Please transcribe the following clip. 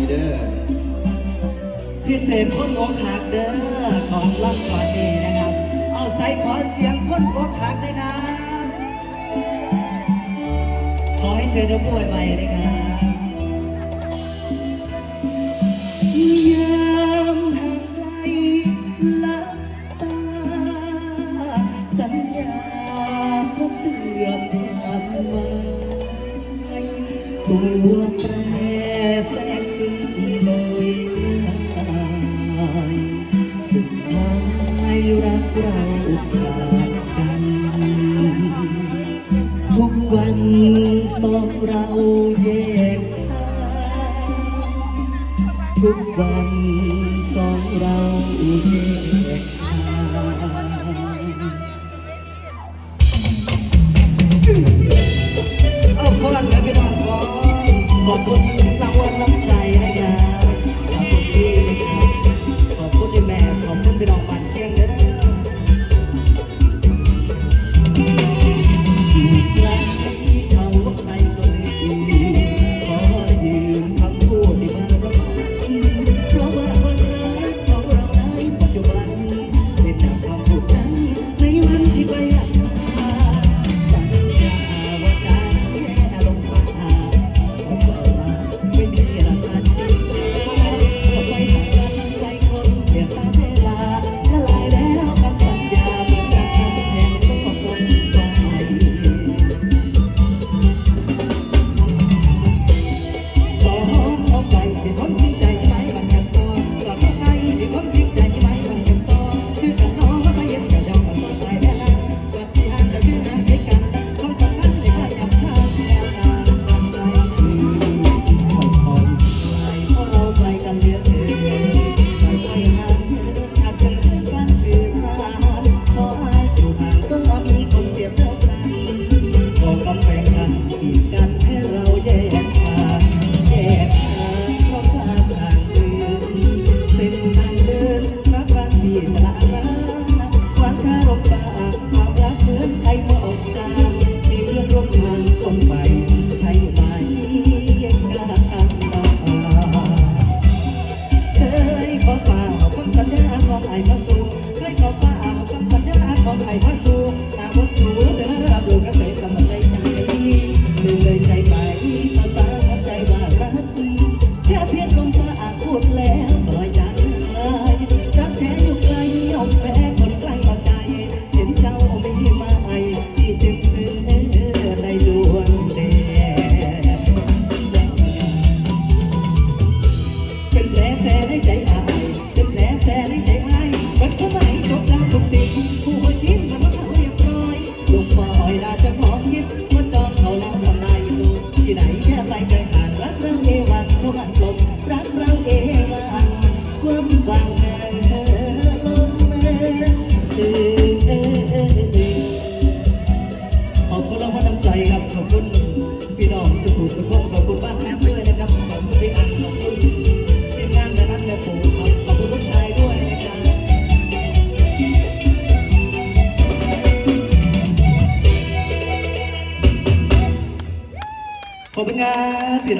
นี้เด้อพิเศษคนอกหักเด้อขอรับก่อนนี้นะครับ เอาใส่ขอเสียงคนอกหักนะครับ ขอให้เธอได้ป่วยไปนะครับยามห่างไกลลับตา สัญญาก็เสื่อมความหมายตัวแปร สุดท้ายรักเราขาดกัน ทุกวันสองเราแยกทางทุกวันสองเราแยกทาง กันที่ตลาดน้ำหวังคารมตาความรักเหมือนไอ้หมอกตามีเรื่องร่วมทางคนใหม่ใช่ไหมยังกล้าทำต่อเคยขอฝาเอาคำสัญญาของไอ้มาสู่ ในใจอายเป็นแผลแสในใจอายมันก็ไม่จบแล้วทุกสิ่งผู้คนคิดมันว่าเขาเรียบร้อยลูกปล่อยลาจะหอมยิดว่าจองเขาแล้วทำนายกูที่ไหนแค่ไปใจผ่านรักเราเอวันเพราะมันลมรักเราเอวันความวางแผนลมเออเอเอเอขอบคุณรางวัลน้ำใจครับขอบคุณพี่น้องสุขุสุขภขอบคุณบ้านแอมด้วยนะครับขอบคุณพี่อันขอบ ขอบคุณครับพี่น้อง